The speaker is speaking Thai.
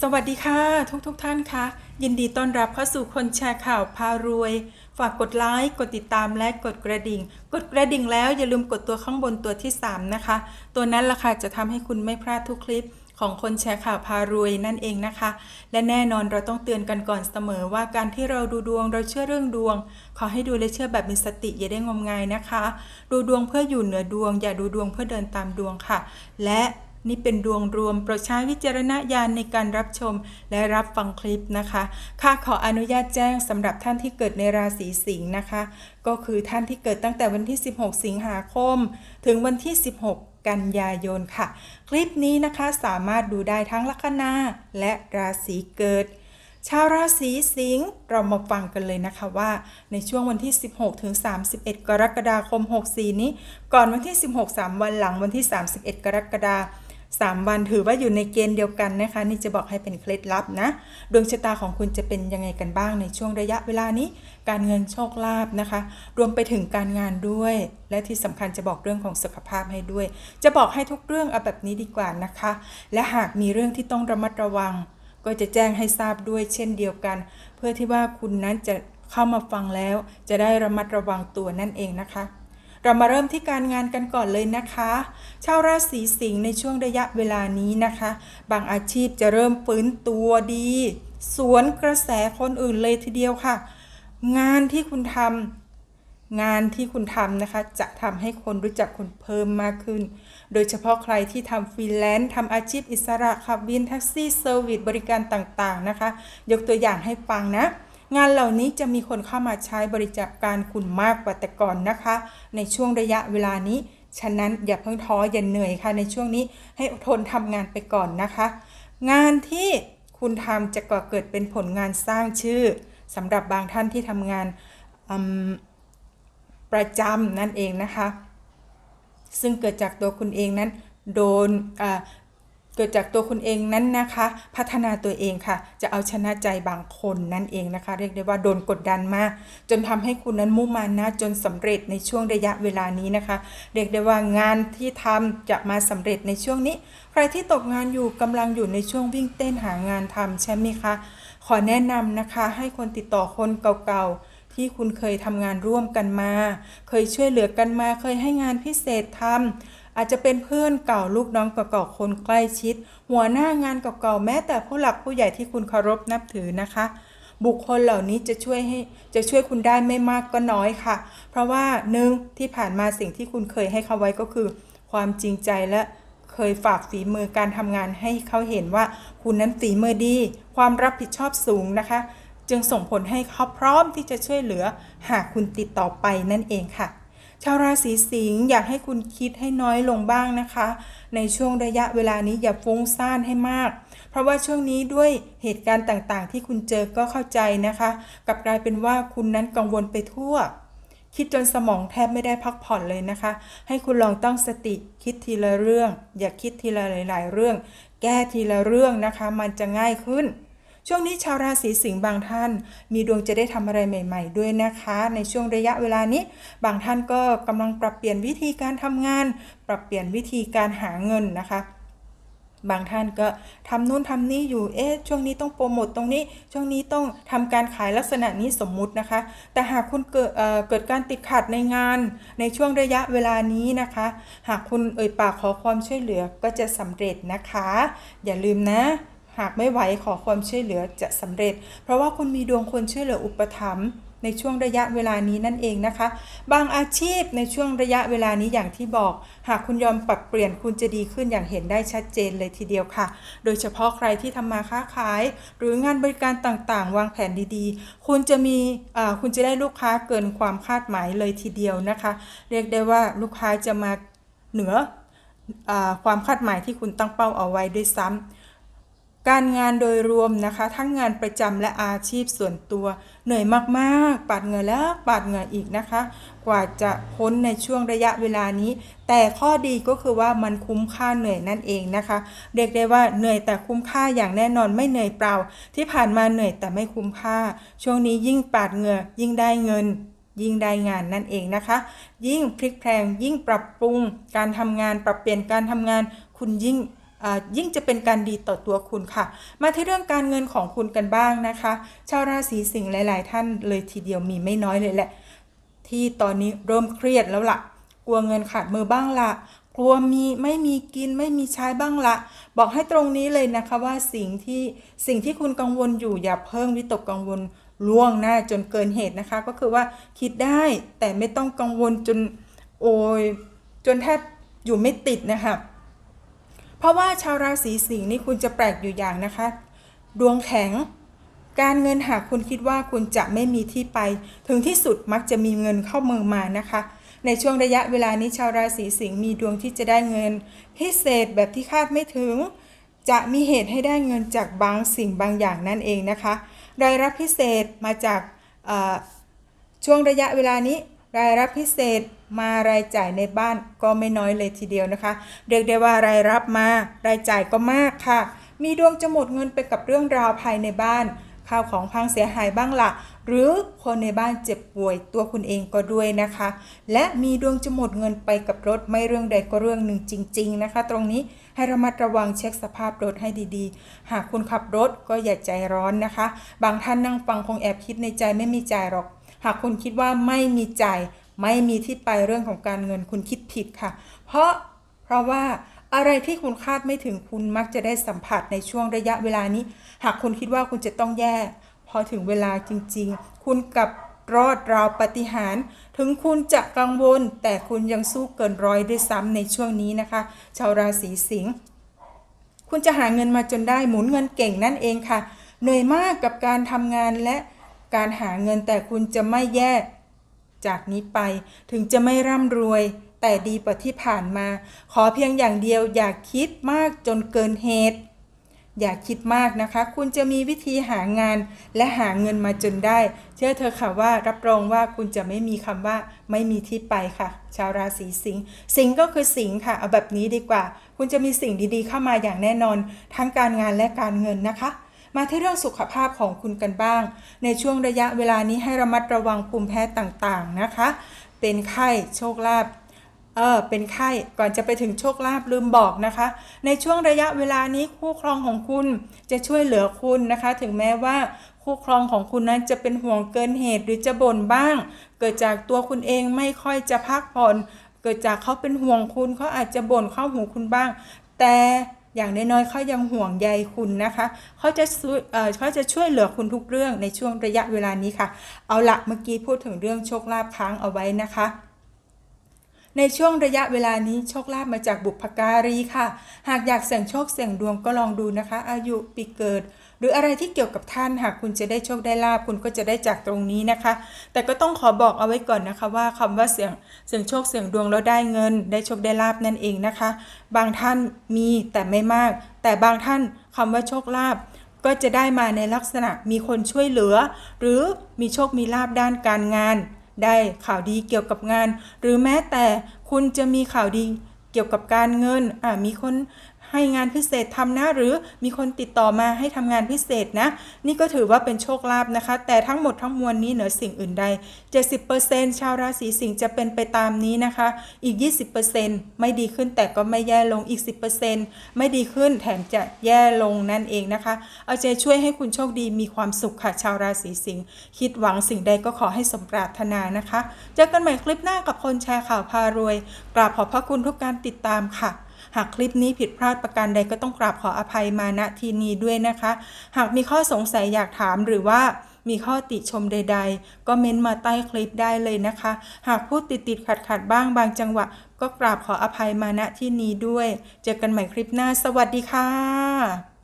สวัสดีค่ะ ทุกทุกท่านคะยินดีต้อนรับเข้าสู่คนแชร์ข่าวพารวย ฝากกดไลค์กดติดตามและกดกระดิ่ง กดกระดิ่งแล้วอย่าลืมกดตัวข้างบนตัวที่ 3 นะคะ ตัวนั้นล่ะค่ะจะทำให้คุณไม่พลาดทุกคลิปของคนแชร์ข่าวพารวยนั่นเองนะคะ และแน่นอนเราต้องเตือนกันก่อนเสมอว่าการที่เราดูดวงเราเชื่อเรื่องดวง ขอให้ดูและเชื่อแบบมีสติอย่าได้งมงายนะคะ ดูดวงเพื่ออยู่เหนือดวง อย่าดูดวงเพื่อเดินตามดวงค่ะ และ นี่เป็นดวงรวมโปรดใช้วิจารณญาณในการรับชมและรับฟังคลิปนะคะค่ะขออนุญาตแจ้งสำหรับท่านที่เกิดในราศีสิงห์นะคะ ก็คือท่านที่เกิดตั้งแต่วันที่ 16 สิงหาคม ถึงวันที่ 16กันยายนค่ะ คลิปนี้นะคะสามารถดูได้ทั้งลัคนาและราศีเกิด ชาวราศีสิงห์เรามาฟังกันเลยนะคะว่าในช่วงวันที่ 16 ถึง 31 กรกฎาคม 64 นี้ ก่อนวันที่ 16 3 วันหลังวันที่ 31 กรกฎาคม 3 วันถือว่าอยู่ในเกณฑ์เดียวกันนะคะ นี่จะบอกให้เป็นเคล็ดลับนะ ดวงชะตาของคุณจะเป็นยังไงกันบ้างในช่วงระยะเวลานี้ การเงินโชคลาภนะคะ รวมไปถึงการงานด้วย และที่สำคัญจะบอกเรื่องของสุขภาพให้ด้วย จะบอกให้ทุกเรื่องเอาแบบนี้ดีกว่านะคะ และหากมีเรื่องที่ต้องระมัดระวัง ก็จะแจ้งให้ทราบด้วยเช่นเดียวกัน เพื่อที่ว่าคุณนั้นจะเข้ามาฟังแล้ว จะได้ระมัดระวังตัวนั่นเองนะคะ เรามาเริ่มที่การงานกันก่อนเลยนะคะ ชาวราศีสิงห์ในช่วงระยะเวลานี้นะคะ บางอาชีพจะเริ่มฟื้นตัวดี สวนกระแสคนอื่นเลยทีเดียวค่ะ งานที่คุณทำงานที่คุณทำนะคะ จะทำให้คนรู้จักคุณเพิ่มมากขึ้น โดยเฉพาะใครที่ทำฟรีแลนซ์ทำอาชีพอิสระขับวินแท็กซี่เซอร์วิสบริการต่างๆนะคะ ยกตัวอย่างให้ฟังนะ งานเหล่านี้จะมีคนเข้ามาใช้บริจาคการคุณมากกว่าแต่ก่อนนะคะ ในช่วงระยะเวลานี้ ฉะนั้นอย่าเพิ่งท้ออย่าเหนื่อยค่ะในช่วงนี้ให้อดทนทำงานไปก่อนนะคะ งานที่คุณทำจะก่อเกิดเป็นผลงานสร้างชื่อสำหรับบางท่านที่ทำงานประจำนั่นเองนะคะ ซึ่งเกิดจากตัวคุณเองนั้นโดน เกิดจากตัวคุณเองนั้นนะคะ พัฒนาตัวเองค่ะ จะเอาชนะใจบางคนนั่นเองนะคะ เรียกได้ว่าโดนกดดันมาก จนทำให้คุณนั้นมุ่งมั่นนะจนสำเร็จในช่วงระยะเวลานี้นะคะ เรียกได้ว่างานที่ทำจะมาสำเร็จในช่วงนี้ ใครที่ตกงานอยู่กำลังอยู่ในช่วงวิ่งเต้นหางานทำใช่ไหมคะขอแนะนำนะคะให้คนติดต่อคนเก่าๆ ที่คุณเคยทำงานร่วมกันมา เคยช่วยเหลือกันมา เคยให้งานพิเศษทำ อาจจะเป็นเพื่อนเก่าลูกน้องเก่าๆคนใกล้ชิด หัวหน้างานเก่าๆแม้แต่ผู้หลักผู้ใหญ่ที่คุณเคารพนับถือนะคะ บุคคลเหล่านี้จะช่วยให้จะช่วยคุณได้ไม่มากก็น้อยค่ะ เพราะว่าหนึ่งที่ผ่านมาสิ่งที่คุณเคยให้เขาไว้ก็คือ ความจริงใจและเคยฝากฝีมือการทำงานให้เขาเห็นว่าคุณนั้นฝีมือดี ความรับผิดชอบสูงนะคะ จึงส่งผลให้เขาพร้อมที่จะช่วยเหลือ หากคุณติดต่อไปนั่นเองค่ะ ชาวราศีสิงห์อยากให้คุณคิดให้น้อยลงบ้างนะคะ ในช่วงระยะเวลานี้อย่าฟุ้งซ่านให้มาก เพราะว่าช่วงนี้ด้วยเหตุการณ์ต่างๆ ที่คุณเจอก็เข้าใจนะคะ กลับกลายเป็นว่าคุณนั้นกังวลไปทั่ว คิดจนสมองแทบไม่ได้พักผ่อนเลยนะคะ ให้คุณลองตั้งสติคิดทีละเรื่อง อย่าคิดทีละหลาย ๆ เรื่อง แก้ทีละเรื่องนะคะ มันจะง่ายขึ้น ช่วงนี้ชาวราศีสิงห์บางท่าน มีดวงจะได้ทำอะไรใหม่ ๆ ด้วยนะคะ ในช่วงระยะเวลานี้ บางท่านก็กำลังปรับเปลี่ยนวิธีการทำงาน ปรับเปลี่ยนวิธีการหาเงินนะคะบางท่านก็ทำนู่นทำนี่อยู่ เอ๊ะ ช่วงนี้ต้องโปรโมตตรงนี้ ช่วงนี้ต้องทำการขายลักษณะนี้สมมุตินะคะ แต่หากคุณเกิดเเกิดการติดขัดในงานในช่วงระยะเวลานี้นะคะ หากคุณเอ่ยปากขอความช่วยเหลือก็จะสำเร็จนะคะ อย่าลืมนะ หากไม่ไหวขอความช่วยเหลือจะสำเร็จ เพราะว่าคุณมีดวงคนช่วยเหลืออุปถัมภ์ในช่วงระยะเวลานี้นั่นเองนะคะ บางอาชีพในช่วงระยะเวลานี้อย่างที่บอก หากคุณยอมปรับเปลี่ยนคุณจะดีขึ้นอย่างเห็นได้ชัดเจนเลยทีเดียวค่ะ โดยเฉพาะใครที่ทำมาค้าขาย หรืองานบริการต่างๆ วางแผนดีๆ คุณจะมีคุณจะได้ลูกค้าเกินความคาดหมายเลยทีเดียวนะคะ เรียกได้ว่าลูกค้าจะมาเหนืออความคาดหมายที่คุณตั้งเป้าเอาไว้ด้วยซ้ำ การงานโดยรวมนะคะ ทั้งงานประจำและอาชีพส่วนตัว เหนื่อยมากๆ ปาดเหงื่อแล้วปาดเหงื่ออีกนะคะ กว่าจะพ้นในช่วงระยะเวลานี้ แต่ข้อดีก็คือว่ามันคุ้มค่าเหนื่อยนั่นเองนะคะ เรียกได้ว่าเหนื่อยแต่คุ้มค่าอย่างแน่นอนไม่เหนื่อยเปล่า ที่ผ่านมาเหนื่อยแต่ไม่คุ้มค่า ช่วงนี้ยิ่งปาดเหงื่อยิ่งได้เงินยิ่งได้งานนั่นเองนะคะ ยิ่งพลิกแพลงยิ่งปรับปรุงการทำงานปรับเปลี่ยนการทำงาน คุณยิ่ง ยิ่งจะเป็นการดีต่อตัวคุณค่ะ มาที่เรื่องการเงินของคุณกันบ้างนะคะ ชาวราศีสิงห์หลาย ๆ ท่านเลยทีเดียวมีไม่น้อยเลยแหละ ที่ตอนนี้เริ่มเครียดแล้วละ่ะ กลัวเงินขาดมือบ้างละกลัวมีไม่มีกินไม่มีใช้บ้างละ บอกให้ตรงนี้เลยนะคะว่าสิ่งที่สิ่งที่คุณกังวลอยู่อย่าเพิ่งวิตกกังวลล่วงหน้าจนเกินเหตุนะคะ ก็คือว่าคิดได้แต่ไม่ต้องกังวลจนโอยจนแทบอยู่ไม่ติดนะคะ เพราะว่าชาวราศีสิงห์นี่คุณจะแปลกอยู่อย่างนะคะ ดวงแข็ง การเงินหากคุณคิดว่าคุณจะไม่มีที่ไป ถึงที่สุดมักจะมีเงินเข้ามือมานะคะ ในช่วงระยะเวลานี้ชาวราศีสิงห์มีดวงที่จะได้เงิน พิเศษแบบที่คาดไม่ถึง จะมีเหตุให้ได้เงินจากบางสิ่งบางอย่างนั่นเองนะคะรายรับพิเศษมาจากช่วงระยะเวลานี้ รายรับพิเศษมารายจ่ายในบ้านก็ไม่น้อยเลยทีเดียวนะคะ เรียกได้ว่ารายรับมารายจ่ายก็มากค่ะ มีดวงจะหมดเงินไปกับเรื่องราวภายในบ้าน ข้าวของพังเสียหายบ้างละหรือคนในบ้านเจ็บป่วยตัวคุณเองก็ด้วยนะคะ และมีดวงจะหมดเงินไปกับรถไม่เรื่องใดก็เรื่องหนึ่งจริง ๆ นะคะ ตรงนี้ให้ระมัดระวังเช็คสภาพรถให้ดีๆ หากคุณขับรถก็อย่าใจร้อนนะคะ บางท่านนั่งฟังคงแอบคิดในใจไม่มีใจหรอก หากคุณคิดว่าไม่มีใจ ไม่มีที่ไปเรื่องของการเงินคุณคิดผิดค่ะ เพราะเพราะว่าอะไรที่คุณคาดไม่ถึงคุณมักจะได้สัมผัสในช่วงระยะเวลานี้ หากคุณคิดว่าคุณจะต้องแย่ พอถึงเวลาจริง ๆ คุณกับรอดราวปฏิหาร ถึงคุณจะกังวล แต่คุณยังสู้เกินร้อยด้วยซ้ำในช่วงนี้นะคะ ชาวราศีสิงห์คุณจะหาเงินมาจนได้หมุนเงินเก่งนั่นเองค่ะ เหนื่อยมากกับการทำงานและ การหาเงินแต่คุณจะไม่แย่จากนี้ไป ถึงจะไม่ร่ำรวย แต่ดีกว่าที่ผ่านมา ขอเพียงอย่างเดียวอย่าคิดมากจนเกินเหตุ อย่าคิดมากนะคะ คุณจะมีวิธีหางานและหาเงินมาจนได้ เชื่อเธอค่ะว่ารับรองว่าคุณจะไม่มีคำว่าไม่มีที่ไปค่ะ ชาวราศีสิงห์สิงห์ก็คือสิงห์ค่ะ เอาแบบนี้ดีกว่า คุณจะมีสิ่งดีๆ เข้ามาอย่างแน่นอน ทั้งการงานและการเงินนะคะ มาที่เรื่องสุขภาพของคุณกันบ้าง ในช่วงระยะเวลานี้ให้ระมัดระวังภูมิแพ้ต่างๆนะคะ เป็นไข้โชคลาภเออเป็นไข้ก่อนจะไปถึงโชคลาภลืมบอกนะคะ ในช่วงระยะเวลานี้คู่ครองของคุณจะช่วยเหลือคุณนะคะ ถึงแม้ว่าคู่ครองของคุณนั้นจะเป็นห่วงเกินเหตุหรือจะบ่นบ้าง เกิดจากตัวคุณเองไม่ค่อยจะพักผ่อน เกิดจากเขาเป็นห่วงคุณเขาอาจจะบ่นเข้าหูคุณบ้าง แต่ อย่างน้อยๆเขายังห่วงใยคุณนะคะเขาจะช่วยเอ่อเขาจะช่วยเหลือคุณทุกเรื่องในช่วงระยะเวลานี้ค่ะ เอาละเมื่อกี้พูดถึงเรื่องโชคลาภค้างเอาไว้นะคะในช่วงระยะเวลานี้โชคลาภมาจากบุพการีค่ะ หากอยากเสี่ยงโชคเสี่ยงดวงก็ลองดูนะคะ อายุปีเกิด หรืออะไรที่เกี่ยวกับท่านหากคุณจะได้โชคได้ลาภคุณก็จะได้จากตรงนี้นะคะ แต่ก็ต้องขอบอกเอาไว้ก่อนนะคะว่าคำว่าเสี่ยงเสียงโชคเสี่ยงดวงแล้วได้เงิน ได้โชคได้ลาภนั่นเองนะคะ บางท่านมีแต่ไม่มาก แต่บางท่านคำว่าโชคลาภก็จะได้มาในลักษณะมีคนช่วยเหลือ หรือมีโชคมีลาบด้านการงาน ได้ข่าวดีเกี่ยวกับงาน หรือแม้แต่คุณจะมีข่าวดีเกี่ยวกับการเงินมีคน ให้งานพิเศษทำนะ หรือมีคนติดต่อมาให้ทำงานพิเศษนะ นี่ก็ถือว่าเป็นโชคลาภนะคะ แต่ทั้งหมดทั้งมวลนี้เหนือสิ่งอื่นใด 70%ชาวราศีสิงห์จะเป็นไปตามนี้นะคะ อีก 20%ไม่ดีขึ้นแต่ก็ไม่แย่ลงอีก 10%ไม่ดีขึ้นแถมจะแย่ลงนั่นเองนะคะ เอาใจช่วยให้คุณโชคดีมีความสุขค่ะชาวราศีสิงห์คิดหวังสิ่งใดก็ขอให้สมปรารถนานะคะเจอกันใหม่คลิปหน้ากับคนแชร์ข่าวพารวยกราบขอบพระคุณทุกการติดตามค่ะ หากคลิปนี้ผิดพลาดประการใดก็ต้องกราบขออภัยมาณที่นี้ด้วยนะคะ หากมีข้อสงสัยอยากถามหรือว่ามีข้อติชมใด ๆ ก็เม้นมาใต้คลิปได้เลยนะคะ หากพูดติดติดขัดขัดๆบ้างบางจังหวะ ก็กราบขออภัยมาณที่นี้ด้วย เจอกันใหม่คลิปหน้า สวัสดีค่ะ